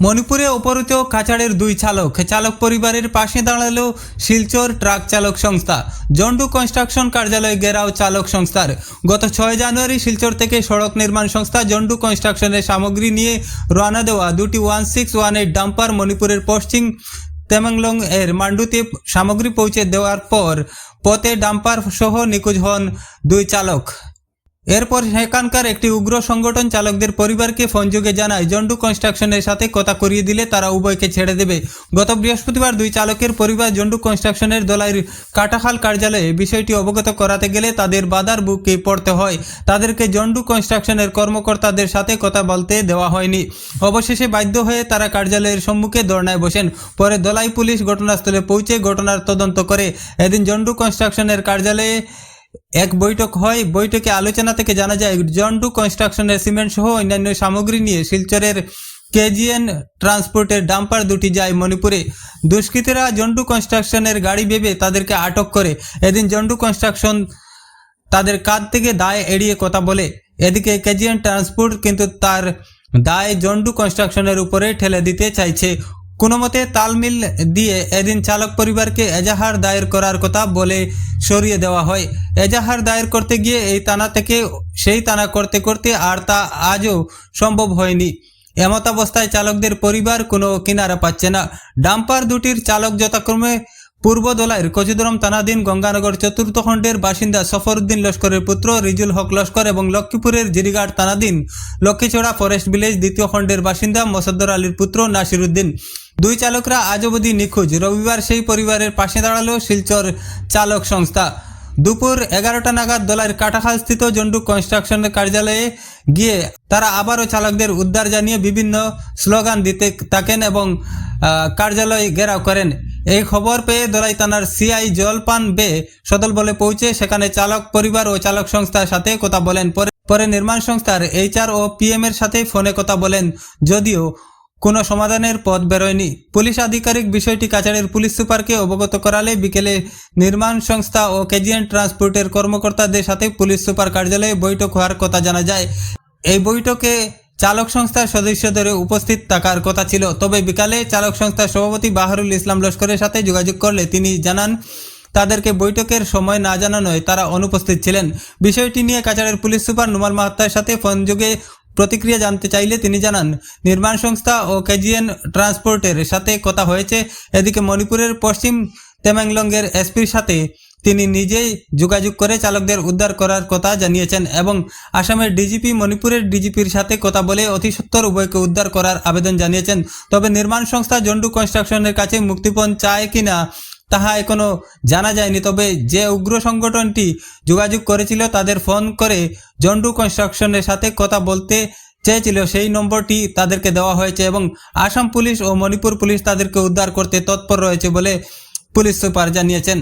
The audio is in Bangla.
মণিপুরে অপহৃত কাছাড়ের দুই চালক। চালক পরিবারের পাশে দাঁড়াল শিলচর ট্রাক চালক সংস্থা। জন্ডু কনস্ট্রাকশন কার্যালয় গেরাও চালক সংস্থার। গত ছয় জানুয়ারি শিলচর থেকে সড়ক নির্মাণ সংস্থা জন্ডু কনস্ট্রাকশনের সামগ্রী নিয়ে রওনা দেওয়া দুটি one six one eight dumper মণিপুরের পশ্চিম তেমাংলং এর মান্ডুতে সামগ্রী পৌঁছে দেওয়ার পর পথে ডাম্পার সহ নিখোঁজ হন দুই চালক। এরপর সেখানকার একটি উগ্র সংগঠন চালকদের পরিবারকে ফোনযোগে জানায়, জন্ডু কনস্ট্রাকশনের সাথে কথা করিয়ে দিলে তারা উভয়কে ছেড়ে দেবে। গত বৃহস্পতিবার দুই চালকের পরিবার জন্ডু কনস্ট্রাকশনের দলাইর কাটাখাল কার্যালয়ে বিষয়টি অবগত করাতে গেলে তাদের বাধার বুকে পড়তে হয়। তাদেরকে জন্ডু কনস্ট্রাকশনের কর্মকর্তাদের সাথে কথা বলতে দেওয়া হয়নি। অবশেষে বাধ্য হয়ে তারা কার্যালয়ের সম্মুখে ধর্নায় বসেন। পরে দলাই পুলিশ ঘটনাস্থলে পৌঁছে ঘটনার তদন্ত করে। এদিন জন্ডু কনস্ট্রাকশনের কার্যালয়ে এক বৈঠক হয়, বৈঠকে আলোচনা থেকে জানা যায় জন্ডু কনস্ট্রাকশনের সিমেন্ট সহ অন্যান্য সামগ্রী নিয়ে শিলচরের কেজিএন ট্রান্সপোর্টের ডাম্পার দুটি যায় মণিপুরে। দুষ্কৃতীরা জন্ডু কনস্ট্রাকশনের গাড়ি ভেবে তাদেরকে আটক করে। এদিন জন্ডু কনস্ট্রাকশন তাদের কাঁধ থেকে দায় এড়িয়ে কথা বলে। এদিকে কেজিএন ট্রান্সপোর্ট কিন্তু তার দায় জন্ডু কনস্ট্রাকশনের উপরে ঠেলে দিতে চাইছে। কোনো মতে তালমিল দিয়ে এদিন চালক পরিবারকে এজাহার দায়ের করার কথা বলে সরিয়ে দেওয়া হয়। এজাহার দায়ের করতে গিয়ে এই তানা থেকে, সেই তানা করতে করতে আর তা আজও সম্ভব হয়নি। এমতাবস্থায় চালকদের পরিবার কোনো কিনারা পাচ্ছে না। ডাম্পার দুটির চালক যথাক্রমে পূর্ব দোলাইয়ের তানাদিন থানাধীন গঙ্গানগর চতুর্থ খণ্ডের বাসিন্দা সফরউদ্দিন লস্করের পুত্র রিজুল হক লস্কর এবং লক্ষ্মীপুরের জিরিঘাট তানাদিন লক্ষ্মীছড়া ফরেস্ট ভিলেজ দ্বিতীয় খণ্ডের বাসিন্দা মোসাদ্দর আলীর পুত্র নাসিরুদ্দিন। দুই চালকরা আজ অবধি নিখোঁজ। রবিবার সেই পরিবারের পাশে দাঁড়াল শিলচর চালক সংস্থা। দুপুর এগারোটা নাগাদ দোলার কাটাখালস্থিত জন্ডু কনস্ট্রাকশনের কার্যালয়ে গিয়ে তারা আবারও চালকদের উদ্ধার জানিয়ে বিভিন্ন স্লোগান দিতে থাকেন এবং কার্যালয় ঘেরাও করেন। এই খবর পেয়ে দোলাই থানার সিআই জলপান বে সদল বলে পৌঁছে সেখানে চালক পরিবার ও চালক সংস্থার সাথে কথা বলেন। পরে পরে নির্মাণ সংস্থার এইচআর ও পিএম এর সাথে ফোনে কথা বলেন। যদিও কোনো সমাধানের পথ বেরোয়নি। পুলিশ আধিকারিক বিষয়টি কাছাড়ের পুলিশ সুপারকে অবগত করালে বিকেলে নির্মাণ সংস্থা ও কেজিএন ট্রান্সপোর্টের কর্মকর্তাদের সাথে পুলিশ সুপার কার্যালয়ে বৈঠক হওয়ার কথা জানা যায়। এই বৈঠকে চালক সংস্থার সদস্যদের উপস্থিত থাকার কথা ছিল। তবে বিকালে চালক সংস্থার সভাপতি বাহারুল ইসলাম লস্করের সাথে যোগাযোগ করলে তিনি জানান, তাদেরকে বৈঠকের সময় না জানানোয় তারা অনুপস্থিত ছিলেন। বিষয়টি নিয়ে কাছাড়ের পুলিশ সুপার নুমান মাহাত্তার সাথে ফোনযোগে প্রতিক্রিয়া জানতে চাইলে তিনি জানান, নির্মাণ সংস্থা ও কেজিএন ট্রান্সপোর্টের সাথে কথা হয়েছে। এদিকে মণিপুরের পশ্চিম তেমাংলংয়ের এসপির সাথে তিনি নিজেই যোগাযোগ করে চালকদের উদ্ধার করার কথা জানিয়েছেন এবং আসামের ডিজিপি, মণিপুরের ডিজিপির সাথে কথা বলে অতি সত্বর উভয়কে উদ্ধার করার আবেদন জানিয়েছেন। তবে নির্মাণ সংস্থা জন্ডু কনস্ট্রাকশনের কাছে মুক্তিপণ চায় কিনা তাহা এখনও জানা যায়নি। তবে যে উগ্র সংগঠনটি যোগাযোগ করেছিল, তাদের ফোন করে জন্ডু কনস্ট্রাকশনের সাথে কথা বলতে চেয়েছিল, সেই নম্বরটি তাদেরকে দেওয়া হয়েছে এবং আসাম পুলিশ ও মণিপুর পুলিশ তাদেরকে উদ্ধার করতে তৎপর রয়েছে বলে পুলিশ সুপার জানিয়েছেন।